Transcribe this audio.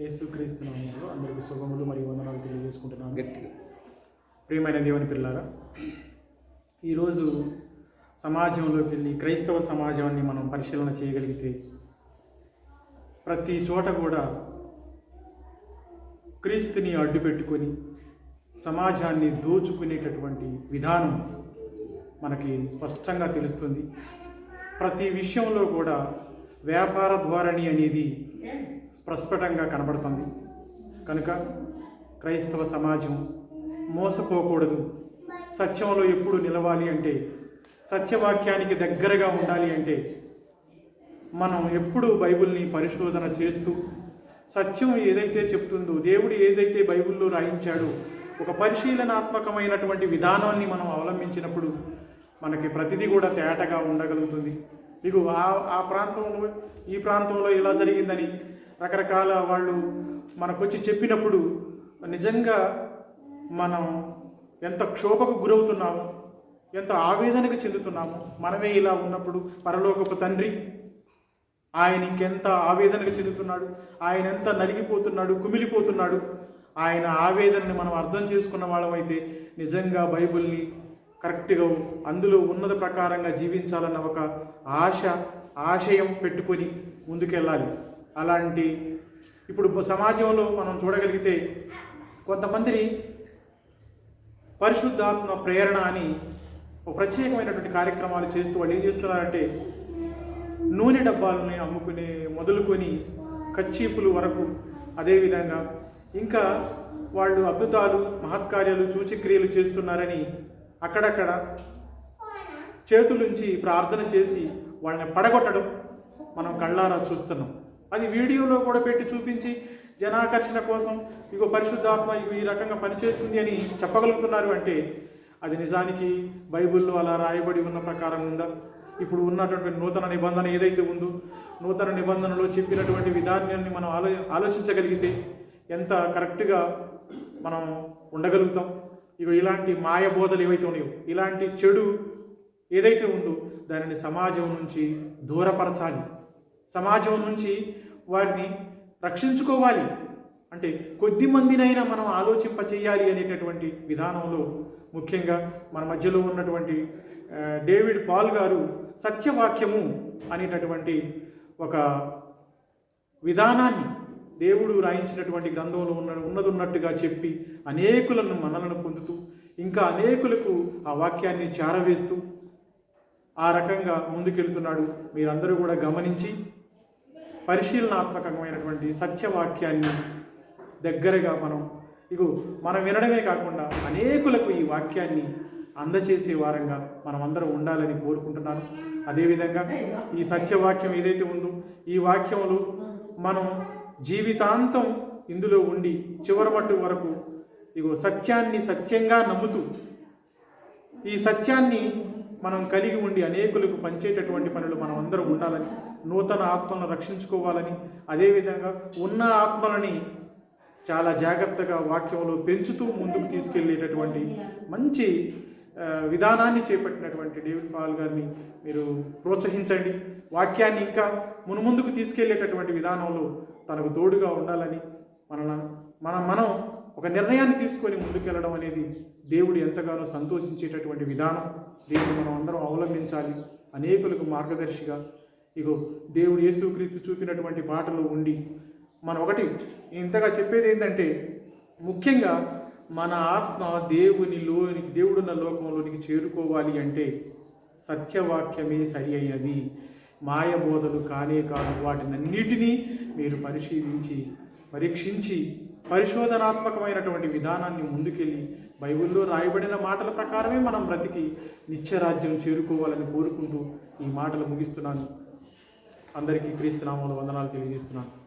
యేసుక్రీస్తు నామంలో అందరికీ శుభములు మరియు వందనాలు తెలియజేసుకుంటున్నాను. గట్టిగా. ప్రియమైన దేవుని పిల్లారా ఈరోజు సమాజంలోకి వెళ్ళి క్రైస్తవ సమాజాన్ని మనం పరిశీలన చేయగలిగితే ప్రతి చోట కూడా క్రీస్తుని అడ్డు పెట్టుకొని సమాజాన్ని దోచుకునేటటువంటి విధానం మనకి స్పష్టంగా తెలుస్తుంది. ప్రతి విషయంలో కూడా వ్యాపార ధోరణి అనేది స్పష్టంగా కనబడుతుంది. కనుక క్రైస్తవ సమాజం మోసపోకూడదు. సత్యంలో ఎప్పుడు నిలవాలి అంటే సత్యవాక్యానికి దగ్గరగా ఉండాలి అంటే మనం ఎప్పుడు బైబిల్ని పరిశోధన చేస్తూ సత్యం ఏదైతే చెప్తుందో దేవుడు ఏదైతే బైబిల్లో రాయించాడో ఒక పరిశీలనాత్మకమైనటువంటి విధానాన్ని మనం అవలంబించినప్పుడు మనకి ప్రతిదీ కూడా తేటగా ఉండగలుగుతుంది. మీకు ఆ ఆ ప్రాంతంలో ఈ ప్రాంతంలో ఇలా జరిగిందని రకరకాల వాళ్ళు మనకొచ్చి చెప్పినప్పుడు నిజంగా మనం ఎంత క్షోభకు గురవుతున్నామో ఎంత ఆవేదనకు చెందుతున్నాము మనమే ఇలా ఉన్నప్పుడు పరలోకపు తండ్రి ఆయన ఇంకెంత ఆవేదనకు చెందుతున్నాడు ఆయన ఎంత నలిగిపోతున్నాడు కుమిలిపోతున్నాడు ఆయన ఆవేదనని మనం అర్థం చేసుకున్న వాళ్ళమైతే నిజంగా బైబిల్ని కరెక్ట్గా అందులో ఉన్నత ప్రకారంగా జీవించాలన్న ఒక ఆశ ఆశయం పెట్టుకొని ముందుకెళ్ళాలి. అలాంటి ఇప్పుడు సమాజంలో మనం చూడగలిగితే కొంతమందిని పరిశుద్ధాత్మ ప్రేరణ అని ఒక ప్రత్యేకమైనటువంటి కార్యక్రమాలు చేస్తూ వాళ్ళు ఏం చేస్తున్నారంటే నూనె డబ్బాలని అమ్ముకునే మొదలుకొని కచ్చీపులు వరకు అదేవిధంగా ఇంకా వాళ్ళు అద్భుతాలు మహత్కార్యాలు చూచిక్రియలు చేస్తున్నారని అక్కడక్కడ చేతులుంచి ప్రార్థన చేసి వాళ్ళని పడగొట్టడం మనం కళ్ళారా చూస్తున్నాం. అది వీడియోలో కూడా పెట్టి చూపించి జనాకర్షణ కోసం ఇగో పరిశుద్ధాత్మ ఇగో ఈ రకంగా పనిచేస్తుంది అని చెప్పగలుగుతున్నారు అంటే అది నిజానికి బైబిల్లో అలా రాయబడి ఉన్న ప్రకారం ఉందా? ఇప్పుడు ఉన్నటువంటి నూతన నిబంధన ఏదైతే ఉందో నూతన నిబంధనలో చెప్పినటువంటి విధానాన్ని మనం ఆలో ఆలోచించగలిగితే ఎంత కరెక్ట్గా మనం ఉండగలుగుతాం? ఇగో ఇలాంటి మాయబోధలు ఏవైతే ఉన్నాయో ఇలాంటి చెడు ఏదైతే ఉందో దానిని సమాజం నుంచి దూరపరచాలి. సమాజం నుంచి వారిని రక్షించుకోవాలి. అంటే కొద్ది మందినైనా మనం ఆలోచింప చేయాలి అనేటటువంటి విధానంలో ముఖ్యంగా మన మధ్యలో ఉన్నటువంటి డేవిడ్ పాల్ గారు సత్యవాక్యము అనేటటువంటి ఒక విధానాన్ని దేవుడు రాయించినటువంటి గ్రంథంలో ఉన్న ఉన్నది ఉన్నట్టుగా చెప్పి అనేకులను మనలను పొందుతూ ఇంకా అనేకులకు ఆ వాక్యాన్ని చేరవేస్తూ ఆ రకంగా ముందుకెళ్తున్నాడు. మీరందరూ కూడా గమనించి పరిశీలనాత్మకమైనటువంటి సత్యవాక్యాన్ని దగ్గరగా మనం ఇగో మనం వినడమే కాకుండా అనేకులకు ఈ వాక్యాన్ని అందచేసే వారంగా మనం అందరం ఉండాలని కోరుకుంటున్నాను. అదేవిధంగా ఈ సత్యవాక్యం ఏదైతే ఉందో ఈ వాక్యంలో మనం జీవితాంతం ఇందులో ఉండి చివరి మట్టు వరకు ఇగో సత్యాన్ని సత్యంగా నమ్ముతూ ఈ సత్యాన్ని మనం కలిగి ఉండి అనేకులకు పంచేటటువంటి పనులు మనం అందరూ ఉండాలని నూతన ఆత్మలను రక్షించుకోవాలని అదేవిధంగా ఉన్న ఆత్మలని చాలా జాగ్రత్తగా వాక్యంలో పెంచుతూ ముందుకు తీసుకెళ్ళేటటువంటి మంచి విధానాన్ని చేపట్టినటువంటి డేవిడ్ పాల్ గారిని మీరు ప్రోత్సహించండి. వాక్యాన్ని ఇంకా మునుముందుకు తీసుకెళ్ళేటటువంటి విధానంలో తనకు తోడుగా ఉండాలని మన మన మనం ఒక నిర్ణయాన్ని తీసుకొని ముందుకెళ్ళడం అనేది దేవుడు ఎంతగానో సంతోషించేటటువంటి విధానం. దీన్ని మనం అందరం అవలంబించాలి. అనేకులకు మార్గదర్శిగా. ఇగో దేవుడు యేసుక్రీస్తు చూపినటువంటి బాటలో ఉండి మనం ఒకటి ఇంతగా చెప్పేది ఏంటంటే ముఖ్యంగా మన ఆత్మ దేవునిలోనికి దేవుడున్న లోకంలోనికి చేరుకోవాలి అంటే సత్యవాక్యమే సరి అయ్యది. మాయబోధలు కానే కాదు వాటినన్నిటినీ మీరు పరిశీలించి పరీక్షించి పరిశోధనాత్మకమైనటువంటి విధానాన్ని ముందుకెళ్ళి బైబిల్లో రాయబడిన మాటల ప్రకారమే మనం బ్రతికి నిత్యరాజ్యం చేరుకోవాలని కోరుకుంటూ ఈ మాటలు ముగిస్తున్నాను. అందరికీ క్రీస్తునామాలు వందనాలు తెలియజేస్తున్నాను.